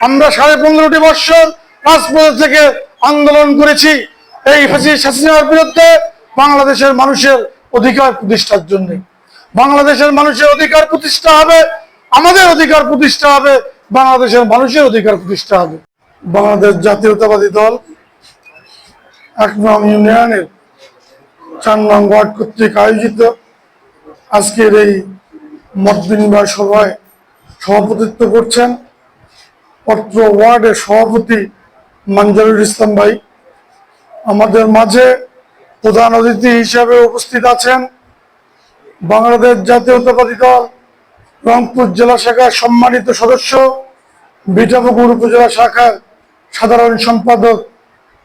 আমরা সাড়ে পনেরোটি বৎসর রাজপথ থেকে আন্দোলন করেছি। এই শাসিনার বিরুদ্ধে বাংলাদেশের মানুষের অধিকার প্রতিষ্ঠার জন্য। বাংলাদেশের মানুষের অধিকার প্রতিষ্ঠা হবে, আমাদের অধিকার প্রতিষ্ঠা হবে, বাংলাদেশের মানুষের অধিকার প্রতিষ্ঠা হবে। বাংলাদেশ জাতীয়তাবাদী দল এক নং ইউনিয়নের চার নং ওয়ার্ড কর্তৃক আয়োজিত আজকের এই মত বিনিময় সভায় সভাপতিত্ব করছেন পত্র ওয়ার্ডের সভাপতি মঞ্জুরুল ইসলাম ভাই। আমাদের মাঝে প্রধান অতিথি হিসাবে উপস্থিত আছেন বাংলাদেশ জাতীয়তাবাদী দল, রংপুর জেলা শাখার সম্মানিত সদস্য বিটাপুকুর উপজেলা শাখার সাধারণ সম্পাদক,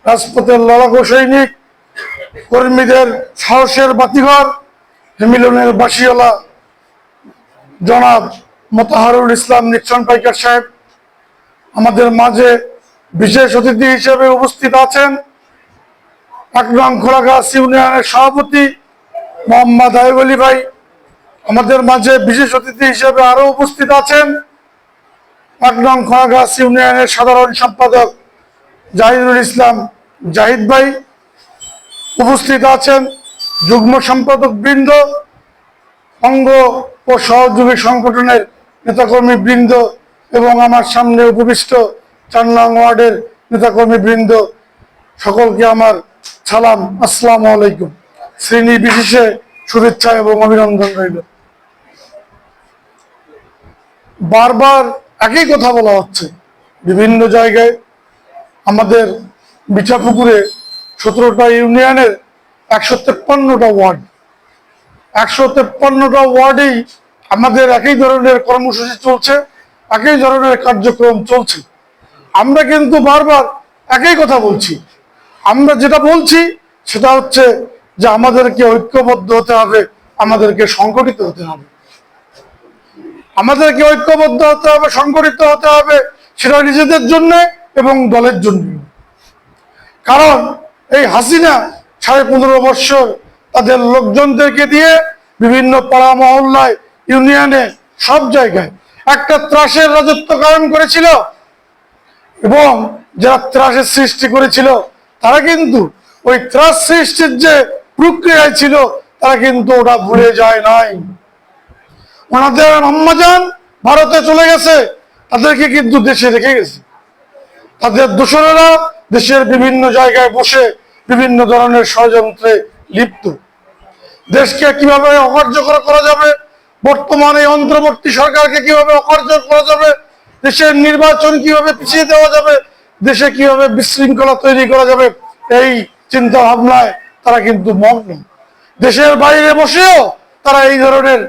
রাজপথের লড়াকু সৈনিক, কর্মীদের সাহসের বাতিঘর, হেমিলনের বাসিওয়ালা জনাব মোতাহারুল ইসলাম নিকশন পাইকার সাহেব। আমাদের মাঝে বিশেষ অতিথি হিসেবে উপস্থিত আছেন আকরাম খোলাগাছ ইউনিয়নের সভাপতি মোহাম্মদ আইব আলী ভাই। আমাদের মাঝে বিশেষ অতিথি হিসেবে আরও উপস্থিত আছেন আকরাম খোলাগাছ ইউনিয়নের সাধারণ সম্পাদক জাহিদুল ইসলাম জাহিদ ভাই। উপস্থিত আছেন যুগ্ম সম্পাদক বৃন্দ, অঙ্গ ও সহযোগী সংগঠনের নেতাকর্মী বৃন্দ এবং আমার সামনে উপবিষ্ট চার নং ওয়ার্ডের নেতাকর্মী বৃন্দ সকলকে আমার সালাম, আসসালামু আলাইকুম। শ্রেণি বিশেষে শুভেচ্ছা এবং অভিনন্দন রইল। বারবার একই কথা বলা হচ্ছে, বিভিন্ন জায়গায় আমাদের বিচাপুকুরে সতেরোটা ইউনিয়নের একশো তেপ্পান্নটা ওয়ার্ড। একশো তেপ্পান্নটা ওয়ার্ডেই আমাদের একই ধরনের কর্মসূচি চলছে। একই ধরনের কার্যক্রম চলছে। আমরা কিন্তু বারবার একই কথা বলছি। আমরা যেটা বলছি, সেটা হচ্ছে যে আমাদেরকে ঐক্যবদ্ধ হতে হবে, আমাদেরকে সংগঠিত হতে হবে। আমাদেরকে ঐক্যবদ্ধ হতে হবে, সংগঠিত হতে হবে, সেটা নিজেদের জন্য এবং দলের জন্য। কারণ এই হাসিনা সাড়ে পনেরো বৎসর তাদের লোকজনদেরকে দিয়ে বিভিন্ন পাড়া মহল্লায়, ইউনিয়নে, সব জায়গায় একটা ত্রাসের রাজত্ব কায়ন করেছিল। এবং যারা ত্রাসের সৃষ্টি করেছিল, তারা কিন্তু ওই ত্রাস সৃষ্টির যে প্রক্রিয়ায় ছিল, তারা কিন্তু ওটা ভুলে যায় নাই। ওনাদের আম্মাজান ভারতে চলে গেছে, তাদেরকে কিন্তু দেশে রেখে গেছে। তাদের দোসরেরা দেশের বিভিন্ন জায়গায় বসে বিভিন্ন ধরনের ষড়যন্ত্রে লিপ্ত। দেশকে কীভাবে অকার্যকর করা যাবে বর্তমানে অন্তর্বর্তী সরকারকে কীভাবে অকার্যকর করা যাবে, দেশের নির্বাচন কীভাবে পিছিয়ে দেওয়া যাবে, দেশে কীভাবে বিশৃঙ্খলা তৈরি করা যাবে, এই চিন্তা ভাবনায় তারা কিন্তু মগ্ন। দেশের বাইরে বসেও তারা এই ধরনের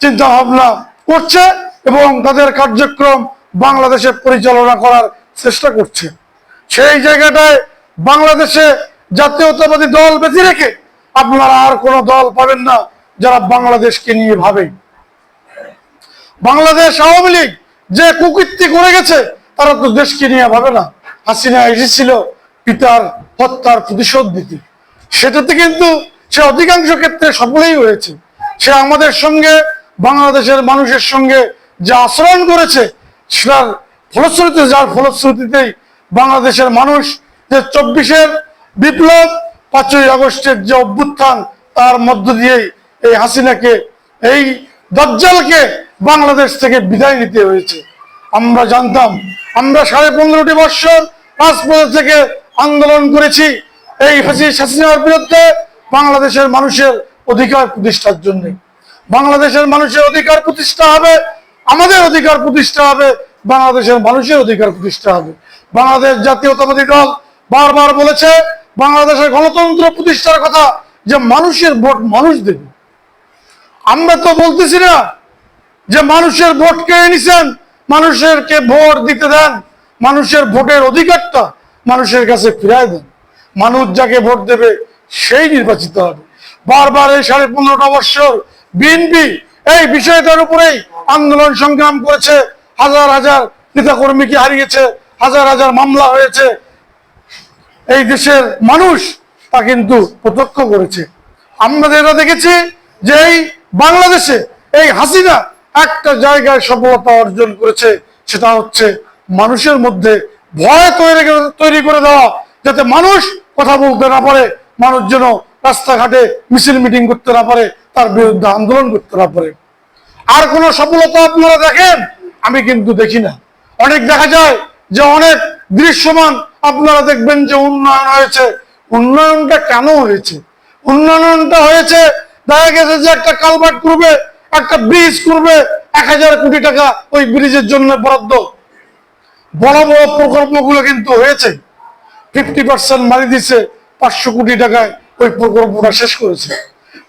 চিন্তা ভাবনা করছে এবং তাদের কার্যক্রম বাংলাদেশে পরিচালনা করার চেষ্টা করছে। সেই জায়গাটায় বাংলাদেশে জাতীয়তাবাদী দল বেঁচে রেখে আপনারা আর কোনো দল পাবেন না। যারা বাংলাদেশকে নিয়ে ভাবে। বাংলাদেশ আওয়ামী লীগ যে কুকীর্তি করে গেছে, তারা তো দেশকে নিয়ে ভাবে না। হাসিনা এসেছিল পিতার হত্যার প্রতিশোধ দিতে সেটাতে কিন্তু সে অধিকাংশ ক্ষেত্রে সফলই হয়েছে। সে আমাদের সঙ্গে, বাংলাদেশের মানুষের সঙ্গে যে আচরণ করেছে, সেটার ফলশ্রুতিতে যার ফলশ্রুতিতেই বাংলাদেশের মানুষ যে চব্বিশের বিপ্লব, পাঁচই আগস্টের যে অভ্যুত্থান, তার মধ্য দিয়েই এই হাসিনাকে, এই দজ্জালকে বাংলাদেশ থেকে বিদায় নিতে হয়েছে। আমরা জানতাম, আমরা সাড়ে পনেরোটি বৎসর রাজপথ থেকে আন্দোলন করেছি। এই হাসিনার বিরুদ্ধে বাংলাদেশের মানুষের অধিকার প্রতিষ্ঠার জন্য। বাংলাদেশের মানুষের অধিকার প্রতিষ্ঠা হবে, আমাদের অধিকার প্রতিষ্ঠা হবে, বাংলাদেশের মানুষের অধিকার প্রতিষ্ঠা হবে। বাংলাদেশ জাতীয়তাবাদী দল বারবার বলেছে, বাংলাদেশের গণতন্ত্র প্রতিষ্ঠার কথা যে মানুষের ভোট মানুষ দেবে। আমরা তো বলতেছি না যে মানুষের ভোট কেড়ে নিছেন মানুষেরকে ভোট দিতে দেন, মানুষের ভোটের অধিকারটা মানুষের কাছে ফিরায় দেন। মানুষ যাকে ভোট দেবে সেই নির্বাচিত হবে। বারবার এই সাড়ে পনেরোটা বৎসর বিএনপি এই বিষয়টার উপরেই আন্দোলন সংগ্রাম করেছে। হাজার হাজার নেতাকর্মীকে হারিয়েছে, হাজার হাজার মামলা হয়েছে। এই দেশের মানুষ তা কিন্তু প্রত্যক্ষ করেছে। আমরা যেটা দেখেছি যে এই বাংলাদেশে এই হাসিনা একটা জায়গায় সফলতা অর্জন করেছে, সেটা হচ্ছে মানুষের মধ্যে ভয় তৈরি তৈরি করে দেওয়া, যাতে মানুষ কথা বলতে না পারে, মানুষ যেন রাস্তাঘাটে মিছিল মিটিং করতে না পারে, তার বিরুদ্ধে আন্দোলন করতে না পারে। আর কোন সফলতা আপনারা দেখেন? আমি কিন্তু দেখি না। অনেক দেখা যায় যে অনেক দৃশ্যমান আপনারা দেখবেন যে উন্নয়ন হয়েছে। উন্নয়নটা কেন হয়েছে? উন্নয়নটা হয়েছে দেখা গেছে যে একটা কালভার্ট করবে, একটা ব্রিজ করবে, এক হাজার কোটি টাকা ওই ব্রিজের জন্য বরাদ্দ। বড় বড় প্রকল্পগুলো কিন্তু হয়েছে। ফিফটি পার্সেন্ট মারি দিচ্ছে পাঁচশো কোটি টাকায় ওই প্রকল্পটা শেষ করেছে।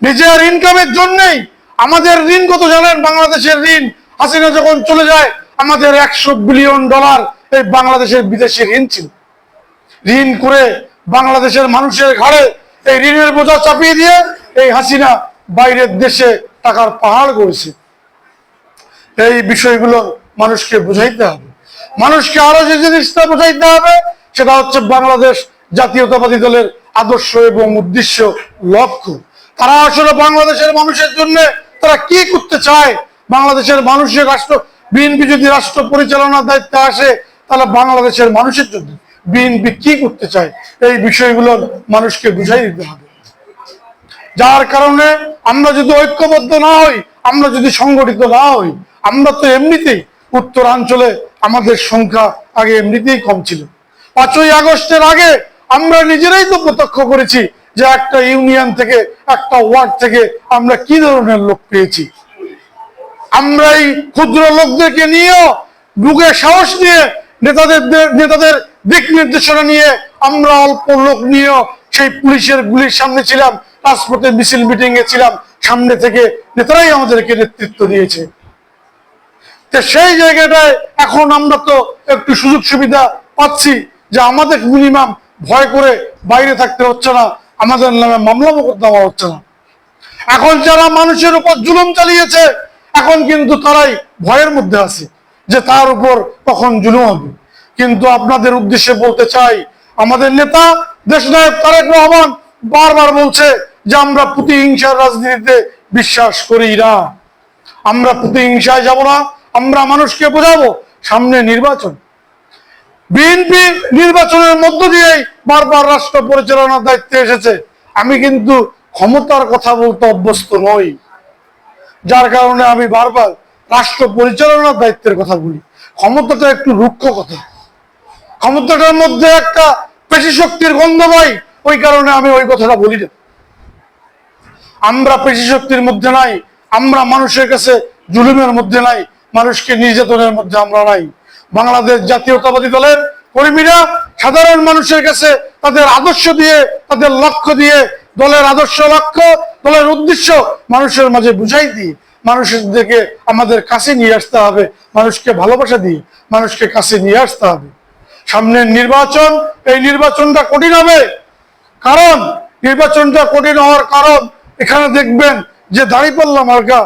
নিজের ইনকামের জন্যই আমাদের ঋণ কত জানেন, বাংলাদেশের ঋণ হাসিনা যখন চলে যায়, আমাদের একশো বিলিয়ন ডলার এই বাংলাদেশের বিদেশি ঋণ ছিল। ঋণ করে বাংলাদেশের মানুষের ঘাড়ে এই ঋণের বোঝা চাপিয়ে দিয়ে এই হাসিনা বাইরের দেশে টাকার পাহাড় করেছে এই বিষয়গুলো মানুষকে বুঝাইতে হবে। মানুষকে আরও যে জিনিসটা বুঝাইতে হবে, সেটা হচ্ছে বাংলাদেশ জাতীয়তাবাদী দলের আদর্শ এবং উদ্দেশ্য লক্ষ্য। তারা আসলে বাংলাদেশের মানুষের জন্য তারা কি করতে চায়? বাংলাদেশের মানুষের রাষ্ট্র, বিএনপি যদি রাষ্ট্র পরিচালনার দায়িত্বে আসে, তাহলে বাংলাদেশের মানুষের জন্য বিএনপি কি করতে চায়? এই বিষয়গুলো মানুষকে বুঝাই দিতে হবে। যার কারণে আমরা যদি ঐক্যবদ্ধ না হই, আমরা যদি সংগঠিত না হই, আমরা তো এমনিতেই উত্তরাঞ্চলে আমাদের সংখ্যা আগে এমনিতেই কম ছিল। পাঁচই আগস্টের আগে আমরা নিজেরাই তো প্রত্যক্ষ করেছি যে একটা ইউনিয়ন থেকে, একটা ওয়ার্ড থেকে আমরা কি ধরনের লোক পেয়েছি। আমরা এই ক্ষুদ্র লোকদেরকে নিয়েও বুকে সাহস নিয়ে নেতাদের নেতাদের দিক নির্দেশনা নিয়ে আমরা অল্প লোক নিয়েও সেই পুলিশের গুলির সামনে ছিলাম। রাজপথে মিছিল মিটিং এ ছিলাম, সামনে থেকে নেতারাই আমাদেরকে নেতৃত্ব দিয়েছে। সেই জায়গাটায় এখন আমরা তো একটু সুযোগ সুবিধা পাচ্ছি যে আমাদের মিনিমাম ভয় করে বাইরে থাকতে হচ্ছে না, আমাদের নামে মামলা মোকদ্দমা হচ্ছে না। এখন যারা মানুষের উপর জুলুম চালিয়েছে, এখন কিন্তু তারাই ভয়ের মধ্যে আছে যে তার উপর কখন জুলুম হবে। কিন্তু আপনাদের উদ্দেশ্যে বলতে চাই, আমাদের নেতা দেশ নায়ক তারেক রহমান বারবার বলছে যে আমরা প্রতিহিংসার রাজনীতিতে বিশ্বাস করি না। আমরা প্রতিহিংসায় যাব না, আমরা মানুষকে বোঝাবো সামনে নির্বাচন। বিএনপি নির্বাচনের মধ্য দিয়েই বারবার রাষ্ট্র পরিচালনার দায়িত্বে এসেছে। আমি কিন্তু ক্ষমতার কথা বলতে অভ্যস্ত নই। যার কারণে আমি বারবার রাষ্ট্র পরিচালনার দায়িত্বের কথা বলি। ক্ষমতাটা একটু রুক্ষ কথা। ক্ষমতাটার মধ্যে একটা পেশি শক্তির গন্ধ পাই, ওই কারণে আমি ওই কথাটা বলি না। আমরা পেশি শক্তির মধ্যে নাই, আমরা মানুষের কাছে জুলুমের মধ্যে নাই, মানুষকে নির্যাতনের মধ্যে আমরা নাই। বাংলাদেশ জাতীয়তাবাদী দলের কর্মীরা সাধারণ মানুষের কাছে তাদের আদর্শ দিয়ে, তাদের লক্ষ্য দিয়ে, দলের আদর্শ লক্ষ্য, দলের উদ্দেশ্য মানুষের মাঝে বুঝাই দিয়ে মানুষদেরকে আমাদের কাছে নিয়ে আসতে হবে, মানুষকে ভালোবাসা দিয়ে মানুষকে কাছে নিয়ে আসতে হবে। সামনের নির্বাচন, এই নির্বাচনটা কঠিন হবে। কারণ, নির্বাচনটা কঠিন হওয়ার কারণ এখানে দেখবেন যে দাঁড়িপাল্লা মার্কা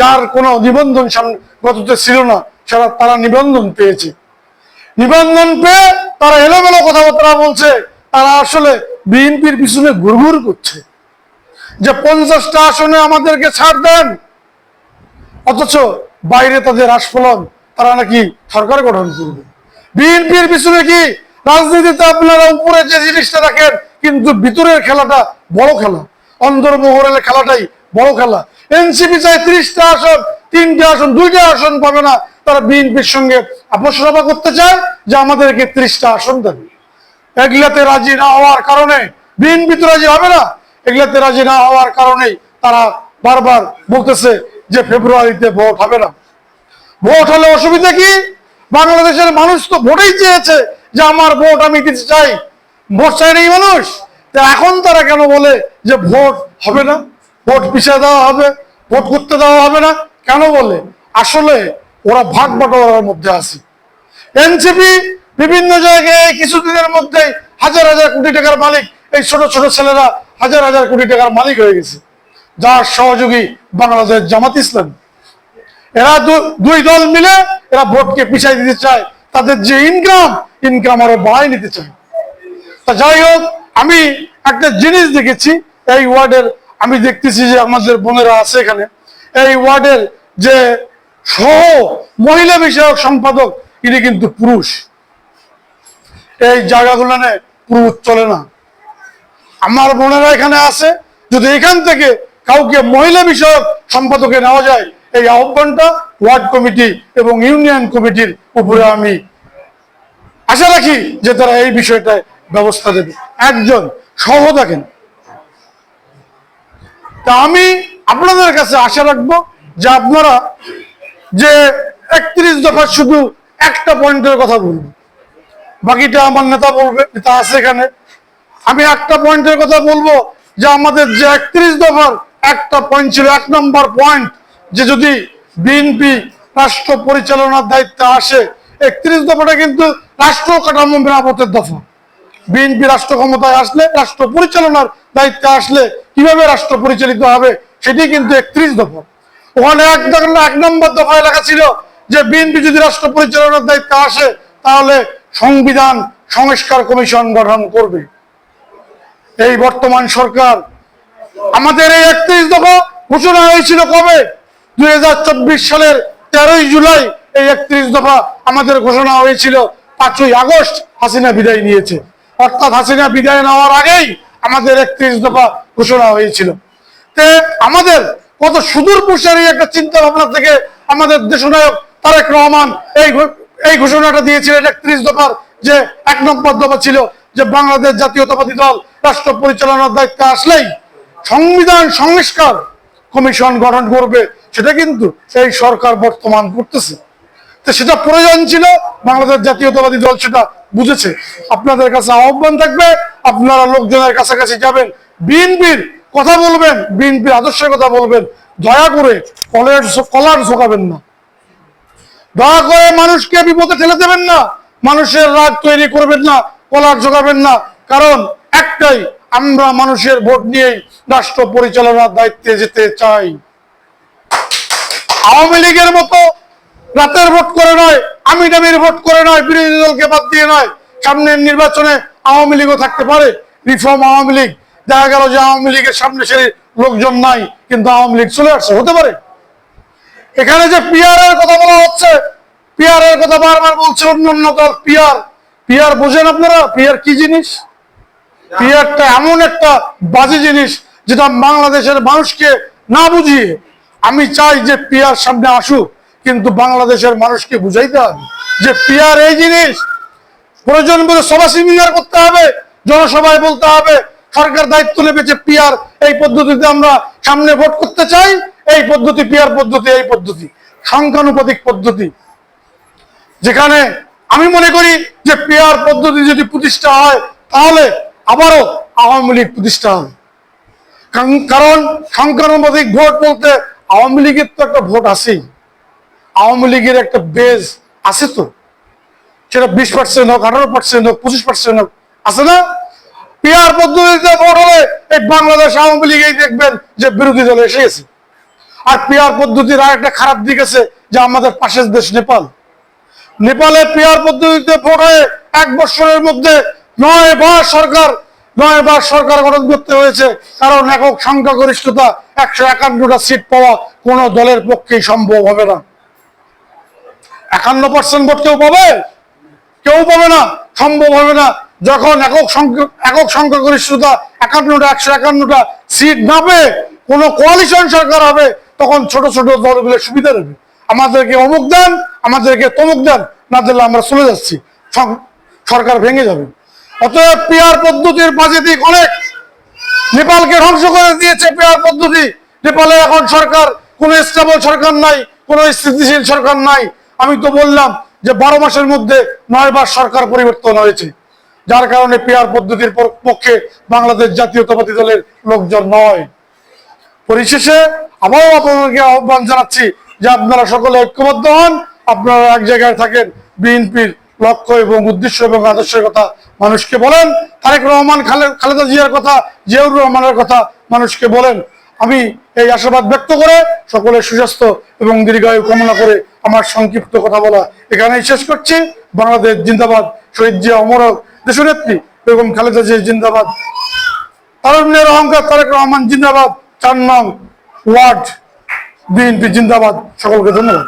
যার কোনো নিবন্ধন গততে ছিল না, সারা তারা নিবন্ধন পেয়েছে। নিবন্ধন পেয়ে তারা এলোমেলো কথাবার্তা বলছে, তারা আসলে বিএনপির পিছনে ঘুরঘুর করছে। যে পঞ্চাশটা আসনে আমাদেরকে ছাড় দেন, অথচ বাইরে তাদের আস্ফলন তারা নাকি সরকার গঠন করবে। বিএনপির পিছনে কি রাজনীতিতে আপনারা উপরে যে জিনিসটা রাখেন, কিন্তু ভিতরের খেলাটা বড় খেলা। অন্দরমহরের খেলাটাই বড় খেলা। এনসিপি চাই ত্রিশটা আসন, তিনটে আসন, দুইটা আসন পাবে না। তারা বিএনপির সঙ্গে আপোষ সভা করতে চায় যে আমাদেরকে ত্রিশটা আসন দেবে এগুলাতে রাজি না হওয়ার কারণে বিএনপি তো রাজি হবে না। এগুলাতে রাজি না হওয়ার কারণেই তারা বারবার বলতেছে যে ফেব্রুয়ারিতে ভোট হবে না। ভোট হলে অসুবিধা কি? বাংলাদেশের মানুষ তো ভোটেই চেয়েছে যে আমার ভোট আমি দিতে চাই। ভোট চাই নেই মানুষ। তো এখন তারা কেন বলে যে ভোট হবে না? ভোট পিছিয়ে দেওয়া হবে, ভোট করতে দেওয়া হবে না? কেন বলে? আসলে ওরা ভাগ বাটোয়ারার মধ্যে আছে। এনসিপি বিভিন্ন জায়গায় কিছুদিনের মধ্যে হাজার হাজার কোটি টাকার মালিক, এই ছোট ছোট ছেলেরা হাজার হাজার কোটি টাকার মালিক হয়ে গেছে। যার সহযোগী বাংলাদেশ জামাত ইসলাম। এরা দুই দল মিলে এরা ভোটকে পিছাই দিতে চায়। তাদের যে ইনকাম ইনকাম আরও বাড়াই নিতে চায়। তা যাই হোক আমি একটা জিনিস দেখেছি, এই ওয়ার্ডের, আমি দেখতেছি যে আমাদের বোনেরা আছে এখানে, এই ওয়ার্ডের যে সহ মহিলা বিষয়ক সম্পাদক, ইনি কিন্তু পুরুষ। এই জায়গাগুলো পুরুষ চলে না। আমার বোনেরা এখানে আছে, যদি এখান থেকে কাউকে মহিলা বিষয়ক সম্পাদকে নেওয়া যায়, এই আহ্বানটা ওয়ার্ড কমিটি এবং ইউনিয়ন কমিটির উপরে আমি আশা রাখি যে তারা এই বিষয়টায় ব্যবস্থা দেবে। একজন, সহ দেখেন তা আমি আপনাদের কাছে আশা রাখব যে আপনারা যে একত্রিশ দফার শুধু একটা পয়েন্টের কথা বলব। বাকিটা আমার নেতা বলবে, নেতা আছে এখানে। আমি একটা পয়েন্টের কথা বলব যে আমাদের যে একত্রিশ দফার একটা পয়েন্ট ছিল, এক নম্বর পয়েন্ট, যে যদি বিএনপি রাষ্ট্র পরিচালনার দায়িত্বে আসে, একত্রিশ দফাটা কিন্তু রাষ্ট্র কাঠামো মেরামতের দফা। বিএনপি রাষ্ট্র ক্ষমতায় আসলে রাষ্ট্র পরিচালনার দায়িত্বে আসলে কীভাবে রাষ্ট্র পরিচালিত হবে সেটি কিন্তু একত্রিশ দফা। ওখানে এক এক নম্বর দফায় লেখা ছিল যে বিএনপি যদি রাষ্ট্র পরিচালনার দায়িত্বে আসে, তাহলে সংবিধান সংস্কার কমিশন গঠন করবে। এই বর্তমান সরকার আমাদের এই একত্রিশ দফা ঘোষণা হয়েছিল কবে? দুই হাজার চব্বিশ সালের তেরোই জুলাই এই একত্রিশ দফা আমাদের ঘোষণা হয়েছিল পাঁচই আগস্ট হাসিনা বিদায় নিয়েছে। অর্থাৎ হাসিনা বিদায় নেওয়ার আগেই আমাদের একত্রিশ দফা ঘোষণা হয়েছিল। তে আমাদের কত সুদূর প্রসারী একটা চিন্তা ভাবনা থেকে আমাদের দেশনায়ক তারেক রহমান এই এই ঘোষণাটা দিয়েছিলেন একত্রিশ দফার যে এক নম্বর দফা ছিল যে বাংলাদেশ জাতীয়তাবাদী দল রাষ্ট্র পরিচালনার দায়িত্বে আসলেই সংবিধান সংস্কার কমিশন গঠন করবে, সেটা কিন্তু এই সরকার বর্তমান করতেছে। তো সেটা প্রয়োজন ছিল, বাংলাদেশ জাতীয়তাবাদী দল সেটা বুঝেছে। আপনাদের কাছে আহ্বান থাকবে, আপনারা লোকজনের কাছাকাছি যাবেন, বিএনপির কথা বলবেন, বিএনপির আদর্শের কথা বলবেন। দয়া করে কলের কলার ঝোকাবেন না। দয়া করে মানুষকে বিপদে ঠেলে দেবেন না। মানুষের রাগ তৈরি করবেন না, কলার জোগাবেন না। কারণ একটাই, আমরা মানুষের ভোট নিয়েই রাষ্ট্র পরিচালনার দায়িত্বে যেতে চাই। আওয়ামী লীগের মতো রাতের ভোট করে নয় আমি দামির ভোট করে নয়, বিরোধী দলকে বাদ দিয়ে নয়। সামনের নির্বাচনে আওয়ামী লীগও থাকতে পারে। রিফর্ম আওয়ামী লীগ। দেখা গেল যে আওয়ামী লীগের সামনে সে লোকজন নাই, কিন্তু আওয়ামী লীগ চলে আসছে। হতে পারে। এখানে যে পিআর এর কথা বলা হচ্ছে পিআর এর কথা বারবার বলছে অন্য অন্য দল পিআর পিআর বোঝেন আপনারা? পিআর কি জিনিস? পিআরটা এমন একটা বাজে জিনিস যেটা বাংলাদেশের মানুষকে না বুঝিয়ে আমি চাই যে পিআর সামনে আসুক। কিন্তু বাংলাদেশের মানুষকে বুঝাইতে হবে যে পিআর এই জিনিস, প্রয়োজন বলে সভা সেমিনার করতে হবে, জনসভায় বলতে হবে, সরকার দায়িত্ব নেবে যে পিআর এই পদ্ধতিতে আমরা সামনে ভোট করতে চাই, এই পদ্ধতি পিআর পদ্ধতি, এই পদ্ধতি, সংখ্যানুপাতিক পদ্ধতি। যেখানে আমি মনে করি যে পিআর পদ্ধতি যদি প্রতিষ্ঠা হয়, তাহলে আবারও আওয়ামী লীগ প্রতিষ্ঠা হবে। কারণ সংখ্যানুপাতিক ভোট বলতে আওয়ামী লীগের তো একটা ভোট আছেই। আওয়ামী লীগের একটা বেজ আছে তো। সেটা বিশ পার্সেন্ট হোক, আঠারো পার্সেন্ট হোক, পঁচিশ পার্সেন্ট হোক, আছে না? পিআর পদ্ধতিতে ভোট হলে এই বাংলাদেশ আওয়ামী লীগেই দেখবেন যে বিরোধী দলে এসে গেছে। আর পিআর পদ্ধতির আর একটা খারাপ দিক আছে যে আমাদের পাশের দেশ নেপাল। নেপালে পিআর পদ্ধতিতে ভোট হয়ে এক বছরের মধ্যে নয় বার সরকার, নয় বার সরকার গঠন করতে হয়েছে। কারণ একক সংখ্যাগরিষ্ঠতা একশো একান্নটা সিট পাওয়া কোনো দলের পক্ষেই সম্ভব হবে না। একান্ন পার্সেন্ট ভোট কেউ পাবে? কেউ পাবে না, সম্ভব হবে না। যখন একক সংখ্যা একক সংখ্যাগরিষ্ঠতা একান্নটা, একশো একান্নটা সিট না পেয়ে কোনো কোয়ালিশন সরকার হবে, তখন ছোট ছোট দলগুলো সুবিধা দেবে। আমাদেরকে অমুক দেন, আমাদেরকে তমুক দেন, না দিলে আমরা চলে যাচ্ছি। সরকার ভেঙে যাবে। অতএব পেয়ার পদ্ধতির বাজে দিক অনেক নেপালকে ধ্বংস করে দিয়েছে পেয়ার পদ্ধতি। নেপালে এখন সরকার, কোন স্টেবল সরকার নাই, কোন স্থিতিশীল সরকার নাই। আমি তো বললাম যে বারো মাসের মধ্যে নয় বার সরকার পরিবর্তন হয়েছে। যার কারণে পেয়ার পদ্ধতির পক্ষে বাংলাদেশ জাতীয়তাবাদী দলের লোকজন নয়। পরিশেষে আবারও আপনাদেরকে আহ্বান জানাচ্ছি যে আপনারা সকলে ঐক্যবদ্ধ হন, আপনারা এক জায়গায় থাকেন, বিএনপির লক্ষ্য এবং উদ্দেশ্য এবং আদর্শের কথা মানুষকে বলেন, তারেক রহমান, খালে- খালেদা জিয়ার কথা, জিয়াউর রহমানের কথা মানুষকে বলেন। আমি এই আশাবাদ ব্যক্ত করে সকলের সুস্বাস্থ্য এবং দীর্ঘায়ু কামনা করে আমার সংক্ষিপ্ত কথা বলা এখানেই শেষ করছি। বাংলাদেশ জিন্দাবাদ, শহীদ জিয়া অমর দেশনেত্রী বেগম খালেদা জিয়া জিন্দাবাদ। তারুণ্যের অহংকার, তারেক রহমান জিন্দাবাদ, চার নং ওয়ার্ড, বিএনপি জিন্দাবাদ। সকলকে ধন্যবাদ।